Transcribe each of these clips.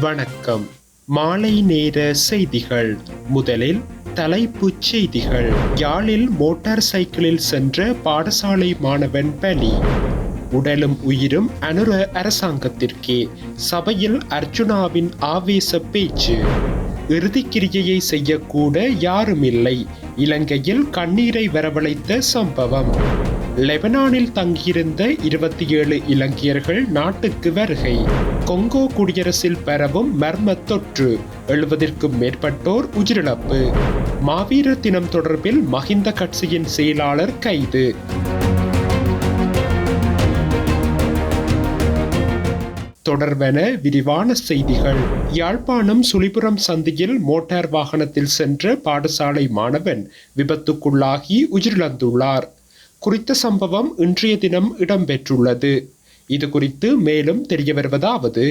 வணக்கம். மாலை நேர செய்திகள். முதலில் தலைப்புச் செய்திகள். யாழில் மோட்டார் சைக்கிளில் சென்ற பாடசாலை மாணவன் பலி. உடலும் உயிரும் அனுர அரசாங்கத்திற்கே. சபையில் அர்ஜுனாவின் ஆவேச பேச்சு. இறுதிக்கிரியையை செய்யக்கூட யாரும் இல்லை இலங்கையில் கண்ணீரை வரவழைத்த சம்பவம். லெபனானில் தங்கியிருந்த இருபத்தி ஏழு இலங்கையர்கள் நாட்டுக்கு வருகை. கொங்கோ குடியரசில் பரவும் மர்ம தொற்று எழுபதிற்கும் மேற்பட்டோர் உயிரிழப்பு. மாவீர தினம் தொடர்பில் மஹிந்த கட்சியின் செயலாளர் கைது. தொடர்பென விரிவான செய்திகள். யாழ்ப்பாணம் சுழிபுரம் சந்தியில் மோட்டார் வாகனத்தில் சென்ற பாடசாலை மாணவன் விபத்துக்குள்ளாகி உயிரிழந்துள்ளார். குறித்த சம்பவம் இன்றைய தினம் இடம்பெற்றுள்ளது. இது குறித்து மேலும் தெரிய வருவதாவது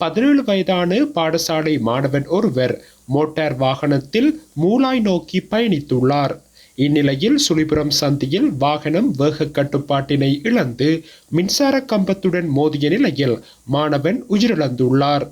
பதினேழு வயதான பாடசாலை மாணவன் ஒருவர் மோட்டார் வாகனத்தில் மூலாய் நோக்கி பயணித்துள்ளார். இந்நிலையில் சுழிபுரம் சந்தியில் வாகனம் வேக கட்டுப்பாட்டினை இழந்து மின்சார கம்பத்துடன் மோதிய நிலையில் மாணவன் உயிரிழந்துள்ளார்.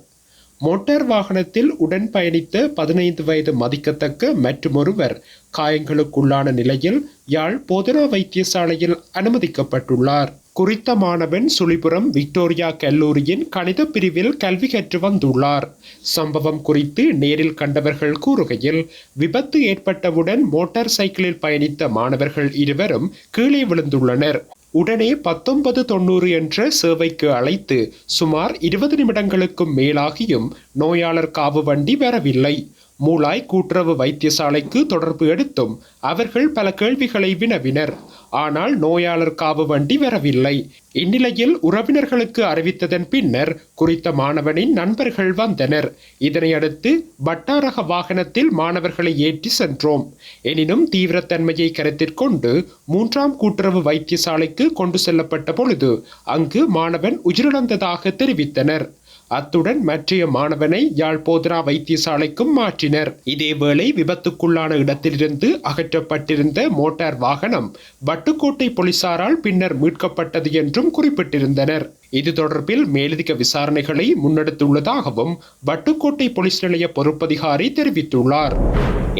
மோட்டார் வாகனத்தில் உடன் பயணித்த பதினைந்து வயது மதிக்கத்தக்க மற்றொருவர் காயங்களுக்குள்ளான நிலையில் யாழ் போதனா வைத்தியசாலையில் அனுமதிக்கப்பட்டுள்ளார். குறித்த மாணவன் சுழிபுரம் விக்டோரியா கல்லூரியின் கணித பிரிவில் கல்வி கற்று வந்துள்ளார். சம்பவம் குறித்து நேரில் கண்டவர்கள் கூறுகையில் விபத்து ஏற்பட்டவுடன் மோட்டார் சைக்கிளில் பயணித்த மாணவர்கள் இருவரும் கீழே விழுந்துள்ளனர். உடனே பத்தொன்பது தொண்ணூறு என்ற சேவைக்கு அழைத்து சுமார் இருபது நிமிடங்களுக்கும் மேலாகியும் நோயாளர் காவு வண்டி வரவில்லை. மூலாய் கூட்டுறவு வைத்தியசாலைக்கு தொடர்பு எடுத்தும் அவர்கள் பல கேள்விகளை வினவினர். ஆனால் நோயாளர் காவு வண்டி வரவில்லை. இந்நிலையில் உறவினர்களுக்கு அறிவித்ததன் பின்னர் குறித்த மாணவனின் நண்பர்கள் வந்தனர். இதனையடுத்து வட்டாரக வாகனத்தில் மாணவர்களை ஏற்றி சென்றோம். எனினும் தீவிரத்தன்மையை கருத்தில் கொண்டு மூன்றாம் கூட்டுறவு வைத்தியசாலைக்கு கொண்டு செல்லப்பட்ட பொழுது அங்கு மாணவன் உயிரிழந்ததாக தெரிவித்தனர். அத்துடன் மற்றைய மாணவனை யாழ் போதரா வைத்தியசாலைக்கும் மாற்றினர். இதேவேளை விபத்துக்குள்ளான இடத்திலிருந்து அகற்றப்பட்டிருந்த மோட்டார் வாகனம் வட்டுக்கோட்டை போலீசாரால் பின்னர் மீட்கப்பட்டது என்றும் குறிப்பிட்டிருந்தனர். இது தொடர்பில் மேலதிக விசாரணைகளை முன்னெடுத்துள்ளதாகவும் வட்டுக்கோட்டை போலீஸ் நிலைய பொறுப்பதிகாரி தெரிவித்துள்ளார்.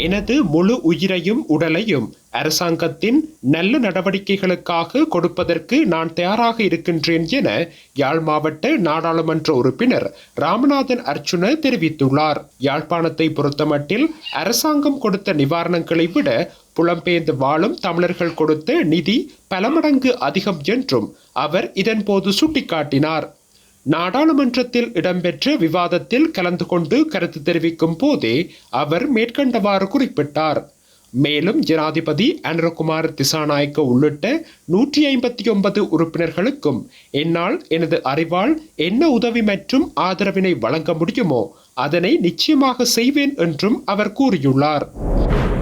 எனது முழு உயிரையும் உடலையும் அரசாங்கத்தின் நல்ல நடவடிக்கைகளுக்காக கொடுப்பதற்கு நான் தயாராக இருக்கின்றேன் என யாழ் மாவட்ட நாடாளுமன்ற உறுப்பினர் ராமநாதன் அர்ச்சுன தெரிவித்துள்ளார். யாழ்ப்பாணத்தை பொறுத்தமட்டில் அரசாங்கம் கொடுத்த நிவாரணங்களை விட புலம்பெயர்ந்து வாழும் தமிழர்கள் கொடுத்த நிதி பல மடங்கு அதிகம் என்றும் அவர் இதன்போது சுட்டிக்காட்டினார். நாடாளுமன்றத்தில் இடம்பெற்ற விவாதத்தில் கலந்து கொண்டு கருத்து தெரிவிக்கும் போதே அவர் மேற்கண்டவாறு குறிப்பிட்டார். மேலும் ஜனாதிபதி அனுரகுமார் திசாநாயக்க உள்ளிட்ட நூற்றி ஐம்பத்தி ஒன்பது உறுப்பினர்களுக்கும் என்னால் எனது அறிவால் என்ன உதவி மற்றும் ஆதரவினை வழங்க முடியுமோ அதனை நிச்சயமாக செய்வேன் என்றும் அவர் கூறியுள்ளார்.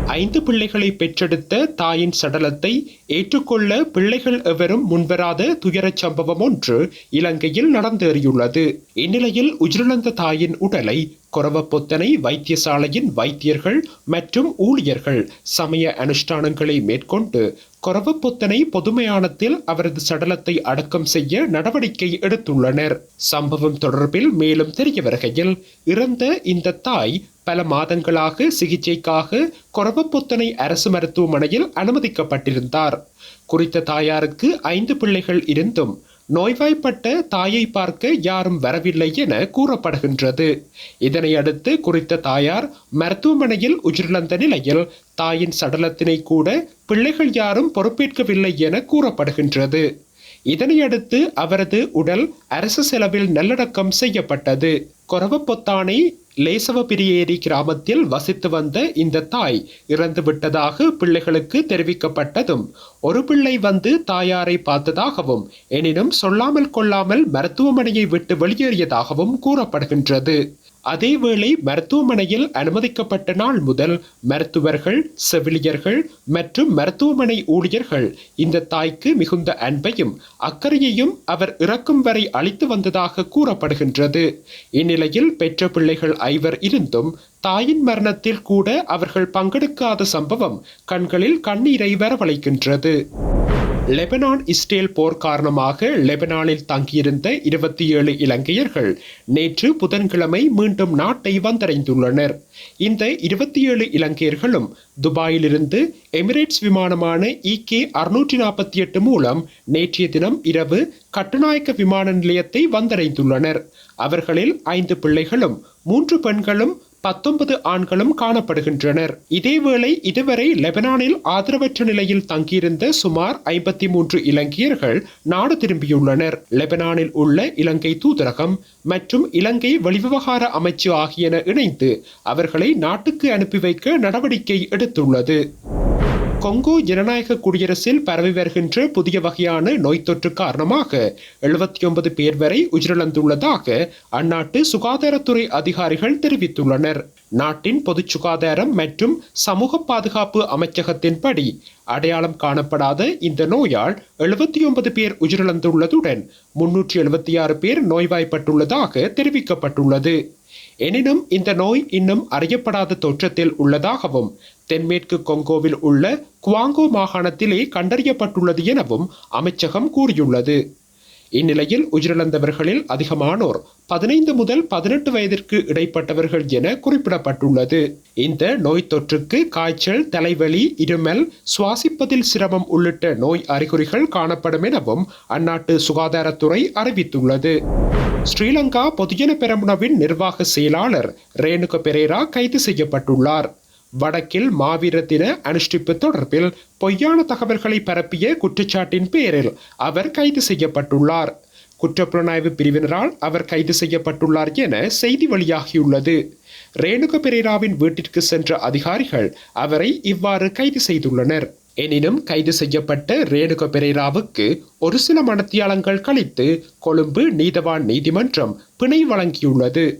ஐந்து பிள்ளைகளை பெற்றெடுத்த தாயின் சடலத்தை ஏற்றுக்கொள்ள பிள்ளைகள் எவரும் முன்வராத துயரச் சம்பவம் ஒன்று இலங்கையில் நடந்தேறியுள்ளது. இந்நிலையில் உயிரிழந்த தாயின் உடலை கொரவப்பொத்தனை வைத்தியசாலையின் வைத்தியர்கள் மற்றும் ஊழியர்கள் சமய அனுஷ்டானங்களை மேற்கொண்டு கொரவப்பொத்தனை பொதுமையானத்தில் அவரது சடலத்தை அடக்கம் செய்ய நடவடிக்கை எடுத்துள்ளனர். சம்பவம் தொடர்பில் மேலும் தெரிய வருகையில் இறந்த இந்த தாய் பல மாதங்களாக சிகிச்சைக்காக கொரவப்புத்தனை அரசு மருத்துவமனையில் அனுமதிக்கப்பட்டிருந்தார். குறித்த தாயாருக்கு ஐந்து பிள்ளைகள் இருந்தும் நோய்வாய்ப்பட்ட தாயை பார்க்க யாரும் வரவில்லை என கூறப்படுகின்றது. இதனையடுத்து குறித்த தாயார் மருத்துவமனையில் உயிரிழந்த நிலையில் தாயின் சடலத்தினை கூட பிள்ளைகள் யாரும் பொறுப்பேற்கவில்லை என கூறப்படுகின்றது. இதனையடுத்து அவரது உடல் அரசு செலவில் நல்லடக்கம் செய்யப்பட்டது. கொரவப்பொத்தானை லேசவபிரியேரி கிராமத்தில் வசித்து வந்த இந்த தாய் இறந்துவிட்டதாக பிள்ளைகளுக்கு தெரிவிக்கப்பட்டதும் ஒரு பிள்ளை வந்து தாயாரை பார்த்ததாகவும் எனினும் சொல்லாமல் கொள்ளாமல் மருத்துவமனையை விட்டு வெளியேறியதாகவும் கூறப்படுகின்றது. அதேவேளை மருத்துவமனையில் அனுமதிக்கப்பட்ட நாள் முதல் மருத்துவர்கள் செவிலியர்கள் மற்றும் மருத்துவமனை ஊழியர்கள் இந்த தாய்க்கு மிகுந்த அன்பையும் அக்கறையையும் அவர் இறக்கும் வரை அளித்து வந்ததாக கூறப்படுகின்றது. இந்நிலையில் பெற்ற பிள்ளைகள் ஐவர் இருந்தும் தாயின் மரணத்தில் கூட அவர்கள் பங்கெடுக்காத சம்பவம் கண்களில் கண்ணீரை வரவழைக்கின்றது. லெபனான் இஸ்ரேல் போர் காரணமாக லெபனானில் தங்கியிருந்த இருபத்தி ஏழு இலங்கையர்கள் நேற்று புதன்கிழமை மீண்டும் நாட்டை வந்தடைந்துள்ளனர். இந்த இருபத்தி ஏழு இலங்கையர்களும் துபாயிலிருந்து எமிரேட்ஸ் விமானமான இகே அறுநூற்றி நாற்பத்தி எட்டு மூலம் நேற்றைய தினம் இரவு கட்டுநாயக்க விமான நிலையத்தை வந்தடைந்துள்ளனர். அவர்களில் ஐந்து பிள்ளைகளும் மூன்று பெண்களும் பத்தொன்பது ஆண்களும் காணப்படுகின்றனர். இதேவேளை இதுவரை லெபனானில் ஆதரவற்ற நிலையில் தங்கியிருந்த சுமார் ஐம்பத்தி மூன்று இலங்கையர்கள் நாடு திரும்பியுள்ளனர். லெபனானில் உள்ள இலங்கை தூதரகம் மற்றும் இலங்கை வெளிவிவகார அமைச்சு ஆகியன இணைந்து அவர்களை நாட்டுக்கு அனுப்பி வைக்க நடவடிக்கை எடுத்துள்ளது. கொங்கோ ஜனநாயக குடியரசில் பரவி வருகின்ற புதிய வகையான நோய் தொற்று காரணமாக எழுபத்தி ஒன்பது பேர் வரை உயிரிழந்துள்ளதாக அந்நாட்டு சுகாதாரத்துறை அதிகாரிகள் தெரிவித்துள்ளனர். நாட்டின் பொது சுகாதாரம் மற்றும் சமூக பாதுகாப்பு அமைச்சகத்தின்படி அடையாளம் காணப்படாத இந்த நோயால் எழுபத்தி ஒன்பது பேர் உயிரிழந்துள்ளதுடன் முன்னூற்றி எழுபத்தி ஆறு பேர் நோய்வாய்ப்பட்டுள்ளதாக தெரிவிக்கப்பட்டுள்ளது. எனினும் இந்த நோய் இன்னும் அறியப்படாத தோற்றத்தில் உள்ளதாகவும் தென்மேற்கு கொங்கோவில் உள்ள குவாங்கோ மாகாணத்திலே கண்டறியப்பட்டுள்ளது எனவும் அமைச்சகம் கூறியுள்ளது. இந்நிலையில் உயிரிழந்தவர்களில் அதிகமானோர் பதினைந்து முதல் பதினெட்டு வயதிற்கு இடைப்பட்டவர்கள் என குறிப்பிடப்பட்டுள்ளது. இந்த நோய் தொற்றுக்கு காய்ச்சல் தலைவலி இருமல் சுவாசிப்பதில் சிரமம் உள்ளிட்ட நோய் அறிகுறிகள் காணப்படும் எனவும் அந்நாட்டு சுகாதாரத்துறை அறிவித்துள்ளது. ஸ்ரீலங்கா பொதுஜன பெரமுனவின் நிர்வாக செயலாளர் ரேணுக பெரேரா கைது செய்யப்பட்டுள்ளார். வடக்கில் மாவீர தின அனுஷ்டிப்பு தொடர்பில் பொய்யான தகவல்களை பரப்பிய குற்றச்சாட்டின் பேரில் அவர் கைது செய்யப்பட்டுள்ளார். குற்றப்புலனாய்வு பிரிவினரால் அவர் கைது செய்யப்பட்டுள்ளார் என செய்தி வெளியாகியுள்ளது. ரேணுக பெரேராவின் வீட்டிற்கு சென்ற அதிகாரிகள் அவரை இவ்வாறு கைது செய்துள்ளனர். எனினும் கைது செய்யப்பட்ட ரேணுக பெரேராவுக்கு ஒரு சில மனத்தியாளங்கள் கழித்து கொழும்பு நீதவான் நீதிமன்றம் பிணை வழங்கியுள்ளது.